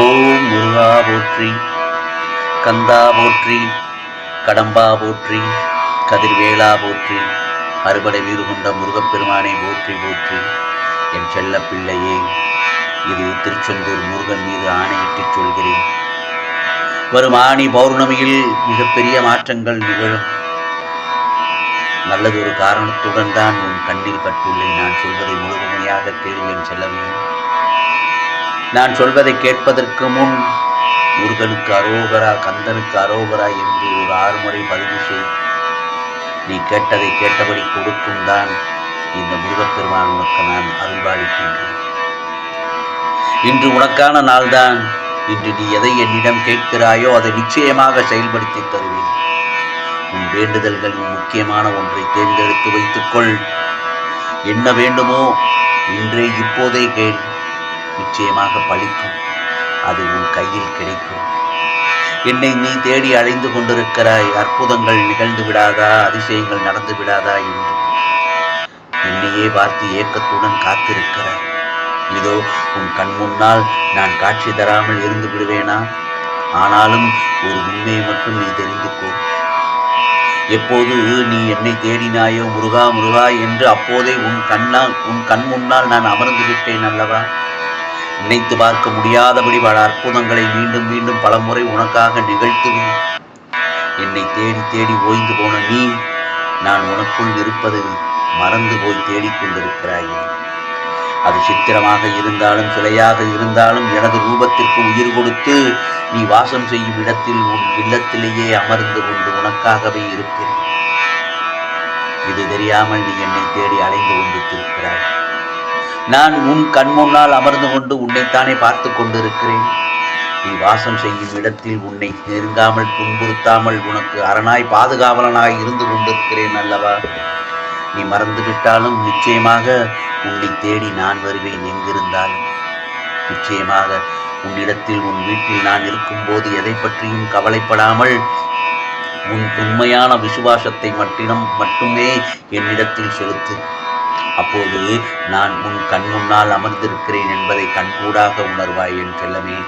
ஓம் முருகா போற்றி? கந்தா போற்றி? கடம்பா போற்றி? கதிர்வேலா போற்றி? அறுபடை வீடு கொண்ட முருகப்பெருமானை போற்றி போற்றி. என் செல்ல பிள்ளையே இது திருச்செந்தூர் முருகன் மீது ஆணையிட்டுச் சொல்கிறேன். வரும் ஆணி பௌர்ணமியில் மிகப்பெரிய மாற்றங்கள் நிகழும். நல்லதொரு காரணத்துடன் தான் உன் கண்ணில் பட்டுள்ளேன். நான் சொல்வதை முழுமையாக கேள்வி செல்லவேன் நான் சொல்வதை கேட்பதற்கு முன் முருகனுக்கு அரோகரா கந்தனுக்கு அரோகரா என்று ஒரு ஆறு முறை பதிவு செய் நீ கேட்டதை கேட்டபடி கொடுக்கும் தான் இந்த முருகப்பெருமான் உனக்கு நான் அருள்பாலிக்கின்றேன் இன்று உனக்கான நாள்தான். இன்று நீ எதை என்னிடம் கேட்கிறாயோ அதை நிச்சயமாக செயல்படுத்தி தருவேன். உன் வேண்டுதல்களின் முக்கியமான ஒன்றை தேர்ந்தெடுத்து வைத்துக்கொள் என்ன வேண்டுமோ இன்றே இப்போதே கேள். நிச்சயமாக பழிக்கும். அது உன் கையில் கிடைக்கும். என்னை நீ தேடி அழைந்து கொண்டிருக்கிறாய். அற்புதங்கள் நிகழ்ந்து விடாதா? அதிசயங்கள் நடந்து விடாதா என்று. என்னையே பார்த்து ஏக்கத்துடன் காத்திருக்கிறாய். இதோ உன் கண் முன்னால் நான் காட்சி தராமல் இருந்து விடுவேனா? ஆனாலும் ஒரு உண்மையை மட்டும் நீ தெரிந்து கொள். எப்போது நீ என்னை தேடினாயோ முருகா முருகா என்று அப்போதே உன் கண்ணால் உன் கண் முன்னால் நான் அமர்ந்து விட்டேன் அல்லவா? நினைத்து பார்க்க முடியாதபடி பல அற்புதங்களை மீண்டும் மீண்டும் பலமுறை உனக்காக நிகழ்த்துவேன். என்னை தேடி தேடி ஓய்ந்து போன நீ நான் உனக்குள் இருப்பது மறந்து போய் தேடிக்கொண்டிருக்கிறாயே அது சித்திரமாக இருந்தாலும் சிலையாக இருந்தாலும் எனது ரூபத்திற்கு உயிர் கொடுத்து நீ வாசம் செய்யும் இடத்தில் உன் இல்லத்திலேயே அமர்ந்து கொண்டு உனக்காகவே இருக்கிறேன் இது தெரியாமல் நீ என்னை தேடி அலைந்து கொண்டிருக்கிறாய். நான் உன் கண் முன்னால் அமர்ந்து கொண்டு உன்னைத்தானே பார்த்து கொண்டிருக்கிறேன். நீ வாசம் செய்யும் இடத்தில் உன்னை நெருங்காமல் துன்புறுத்தாமல் உனக்கு அரணாய் பாதுகாவலனாய் இருந்து கொண்டிருக்கிறேன் அல்லவா? நீ மறந்துவிட்டாலும் நிச்சயமாக உன்னை தேடி நான் வருவேன் எங்கிருந்தாலும். நிச்சயமாக உன்னிடத்தில் உன் வீட்டில் நான் இருக்கும்போது எதை பற்றியும் கவலைப்படாமல் உன் உண்மையான விசுவாசத்தை மட்டினம் மட்டுமே என்னிடத்தில் செலுத்து. அப்போது நான் உன் கண் முன்னால் அமர்ந்திருக்கிறேன் என்பதை கண்கூடாக உணர்வாய் என் செல்லமே.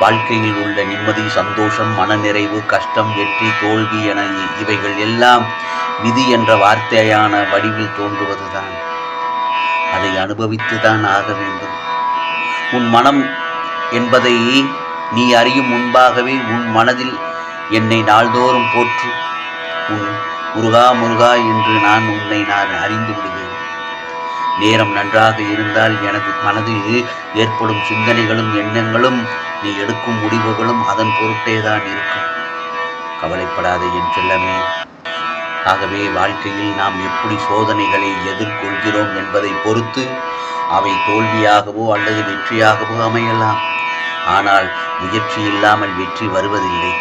வாழ்க்கையில் உள்ள நிம்மதி சந்தோஷம் மனநிறைவு கஷ்டம் வெற்றி தோல்வி என இவைகள் எல்லாம் விதி என்ற வார்த்தையான வடிவில் தோன்றுவதுதான். அதை அனுபவித்துதான் ஆக வேண்டும். உன் மனம் என்பதை நீ அறியும் முன்பாகவே உன் மனதில் என்னை நாள்தோறும் போற்று. உன் முருகா முருகா என்று நான் உன்னை நான் அறிந்து விடுவேன். நேரம் நன்றாக இருந்தால் எனது மனதில் ஏற்படும் சிந்தனைகளும் எண்ணங்களும் நீ எடுக்கும் முடிவுகளும் அதன் பொருட்டே தான் இருக்கும். கவலைப்படாதே என் செல்லமே. ஆகவே வாழ்க்கையில் நாம் எப்படி சோதனைகளை எதிர்கொள்கிறோம் என்பதை பொறுத்து அவை தோல்வியாகவோ அல்லது வெற்றியாகவோ அமையலாம். ஆனால் முயற்சி இல்லாமல் வெற்றி வருவதில்லை.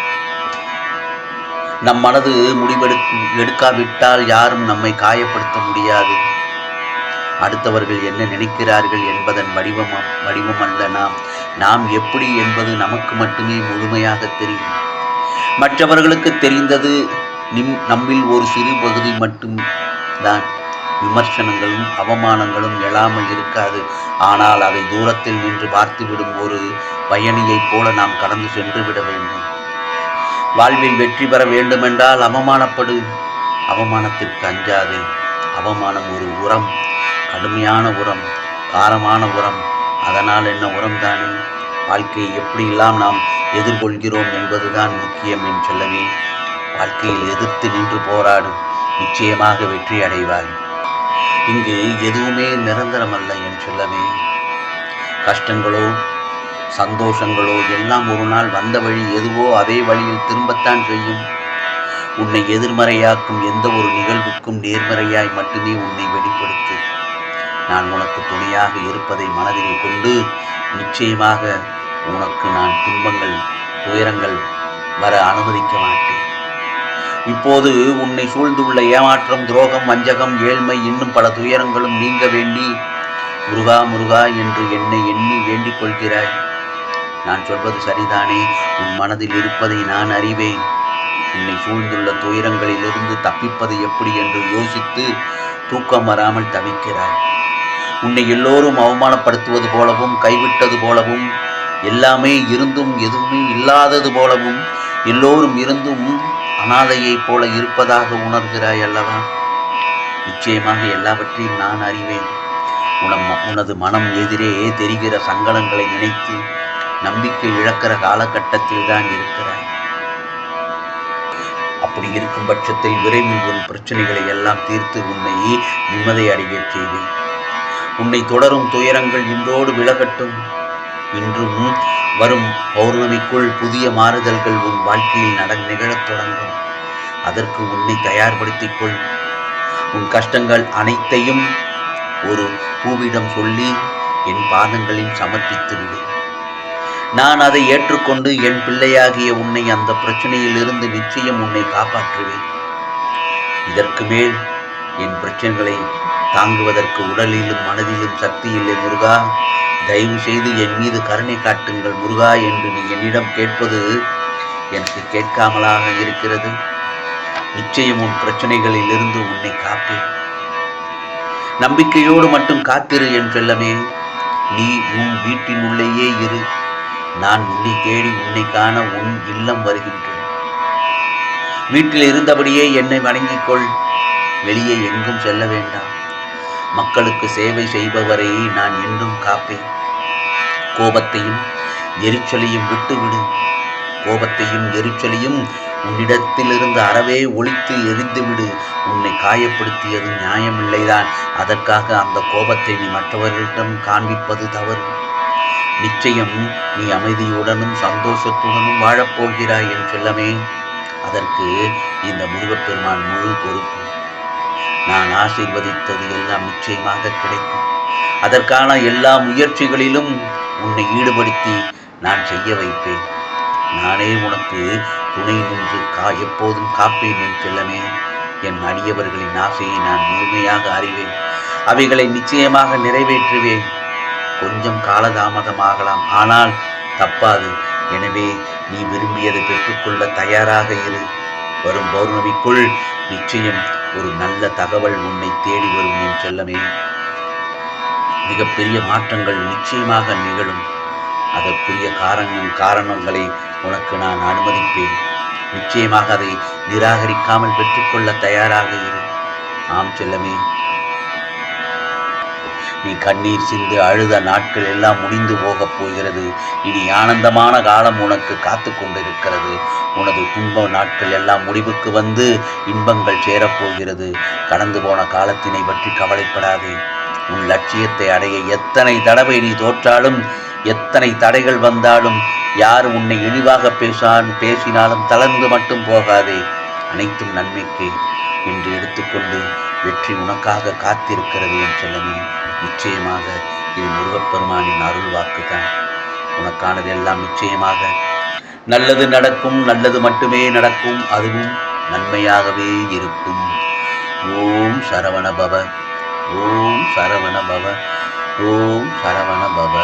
நம் மனது முடிவெடு எடுக்காவிட்டால் யாரும் நம்மை காயப்படுத்த முடியாது. அடுத்தவர்கள் என்ன நினைக்கிறார்கள் என்பதன் வடிவம் வடிவம் அல்ல நாம். நாம் எப்படி என்பது நமக்கு மட்டுமே முழுமையாக தெரியும். மற்றவர்களுக்கு தெரிந்தது நிம் நம்மில் ஒரு சிறு பகுதி மட்டும் தான் விமர்சனங்களும் அவமானங்களும் எழாமல் இருக்காது. ஆனால் அதை தூரத்தில் நின்று பார்த்துவிடும் ஒரு பயணியைப் போல நாம் கடந்து சென்று விட வேண்டும். வாழ்வில் வெற்றி பெற வேண்டுமென்றால் அவமானப்படு. அவமானத்திற்கு அஞ்சாதே. அவமானம் ஒரு உரம். கடுமையான உரம். காரமான உரம். அதனால் என்ன உரம் தானே? வாழ்க்கையை எப்படியெல்லாம் நாம் எதிர்கொள்கிறோம் என்பதுதான் முக்கியம் என் சொல்லவே வாழ்க்கையில் எதிர்த்து நின்று போராடும் நிச்சயமாக வெற்றி அடைவாய். இங்கு எதுவுமே நிரந்தரமல்ல என் சொல்லவே கஷ்டங்களோ சந்தோஷங்களோ எல்லாம் ஒரு நாள் வந்த வழி எதுவோ அதே வழியில் திரும்பத்தான் செய்யும். உன்னை எதிர்மறையாக்கும் எந்த ஒரு நிகழ்வுக்கும் நேர்மறையாய் மட்டுமே உன்னை வெளிப்படுத்து. நான் உனக்கு துணையாக இருப்பதை மனதில் கொண்டு நிச்சயமாக உனக்கு நான் துன்பங்கள் துயரங்கள் வர அனுமதிக்க மாட்டேன். இப்போது உன்னை சூழ்ந்துள்ள ஏமாற்றம் துரோகம் வஞ்சகம் ஏழ்மை இன்னும் பல துயரங்களும் நீங்க வேண்டி முருகா முருகா என்று என்னை எண்ணி வேண்டிக் கொள்கிறாய். நான் சொல்வது சரிதானே? உன் மனதில் இருப்பதை நான் அறிவேன். உன்னை சூழ்ந்துள்ள துயரங்களிலிருந்து தப்பிப்பது எப்படி என்று யோசித்து தூக்கம் வராமல் தவிக்கிறாய். உன்னை எல்லோரும் அவமானப்படுத்துவது போலவும் கைவிட்டது போலவும் எல்லாமே இருந்தும் எதுவுமே இல்லாதது போலவும் எல்லோரும் இருந்தும் அனாதையைப் போல இருப்பதாக உணர்கிறாய் அல்லவா? நிச்சயமாக எல்லாவற்றையும் நான் அறிவேன். உனம் உனது மனம் எதிரே தெரிகிற சங்கடங்களை நினைத்து நம்பிக்கை இழக்கிற காலகட்டத்தில் தான் இருக்கிறாய் அப்படி இருக்கும் பட்சத்தில் விரைவில் உன் பிரச்சனைகளை எல்லாம் தீர்த்து உன்னை நிம்மதி அடைய செய்வேன். உன்னை தொடரும் துயரங்கள் இன்றோடு விலகட்டும். இன்றும் வரும் பௌர்ணமிக்குள் புதிய மாறுதல்கள் உன் வாழ்க்கையில் நட நிகழத் தொடங்கும். அதற்கு உன்னை தயார்படுத்திக் கொள். உன் கஷ்டங்கள் அனைத்தையும் ஒரு பூவிடம் சொல்லி என் பாதங்களில் சமர்ப்பித்து விடு. நான் அதை ஏற்றுக்கொண்டு என் பிள்ளையாகிய உன்னை அந்த பிரச்சனையில் இருந்து நிச்சயம் உன்னை காப்பாற்றுவேன். இதற்கு மேல் என் பிரச்சனைகளை தாங்குவதற்கு உடலிலும் மனதிலும் சக்தி இல்லை முருகா. தயவு செய்து என் மீது கருணை காட்டுங்கள் முருகா என்று நீ என்னிடம் கேட்பது எனக்கு கேட்காமலாக இருக்கிறது. நிச்சயம் உன் பிரச்சனைகளில் இருந்து உன்னை காப்பேன். நம்பிக்கையோடு மட்டும் காத்திரு என் செல்லமே. நீ உன் வீட்டின் உள்ளேயே இரு. நான் உன்னை தேடி உன்னை காண உன் இல்லம் வருகின்றேன் வீட்டில் இருந்தபடியே என்னை வணங்கிக் கொள் வெளியே எங்கும் செல்ல வேண்டாம். மக்களுக்கு சேவை செய்பவரை நான் என்றும் காப்பேன். கோபத்தையும் எரிச்சலையும் விட்டுவிடு. கோபத்தையும் எரிச்சலையும் உன்னிடத்திலிருந்து அறவே ஒழித்து எரிந்துவிடு. உன்னை காயப்படுத்தியது நியாயமில்லைதான். அதற்காக அந்த கோபத்தை நீ மற்றவர்களிடம் காண்பிப்பது தவறு. நிச்சயம் நீ அமைதியுடனும் சந்தோஷத்துடனும் வாழப்போகிறாய் என் செல்லமே. அதற்கு இந்த முருகப்பெருமான் முழு பொறுப்பு. நான் ஆசீர்வதித்தது எல்லாம் நிச்சயமாக கிடைக்கும். அதற்கான எல்லா முயற்சிகளிலும் உன்னை ஈடுபடுத்தி நான் செய்ய வைப்பேன். நானே உனக்கு துணை நின்று கா எப்போதும் காப்பேன் என் செல்லமே. என் அடியவர்களின் ஆசையை நான் முழுமையாக அறிவேன். அவைகளை நிச்சயமாக நிறைவேற்றுவேன். கொஞ்சம் காலதாமதமாகலாம். ஆனால் தப்பாது. எனவே நீ விரும்பியதை பெற்றுக்கொள்ள தயாராக இரு. வரும் பௌர்ணமிக்குள் நிச்சயம் ஒரு நல்ல தகவல் உன்னை தேடி வரும் என் செல்லமே. மிகப்பெரிய மாற்றங்கள் நிச்சயமாக நிகழும். அதற்குரிய காரணம் காரணங்களை உனக்கு நான் அனுமதிப்பேன். நிச்சயமாக அதை நிராகரிக்காமல் பெற்றுக்கொள்ள தயாராக இரு. ஆம் செல்லமே. நீ கண்ணீர் சிந்து அழுத நாட்கள் எல்லாம் முடிந்து போகப் போகிறது. இனி ஆனந்தமான காலம் உனக்கு காத்து கொண்டிருக்கிறது. உனது துன்ப நாட்கள் எல்லாம் முடிவுக்கு வந்து இன்பங்கள் சேரப்போகிறது கடந்து போன காலத்தினை பற்றி கவலைப்படாதே. உன் லட்சியத்தை அடைய எத்தனை தடவை நீ தோற்றாலும் எத்தனை தடைகள் வந்தாலும் யார் உன்னை இழிவாக பேசான் பேசினாலும் தளர்ந்து மட்டும் போகாதே. அனைத்தும் நன்மைக்கு. என்று எடுத்துக்கொண்டு வெற்றி உனக்காக காத்திருக்கிறது என் செல்லமே. நிச்சயமாக இது முருகப்பெருமானின் அருள் வாக்குதான். உனக்கானது எல்லாம் நிச்சயமாக நல்லது நடக்கும் நல்லது மட்டுமே நடக்கும் அதுவும் நன்மையாகவே இருக்கும். ஓம் சரவண பவ ஓம் சரவண பவ ஓம் சரவண பவ.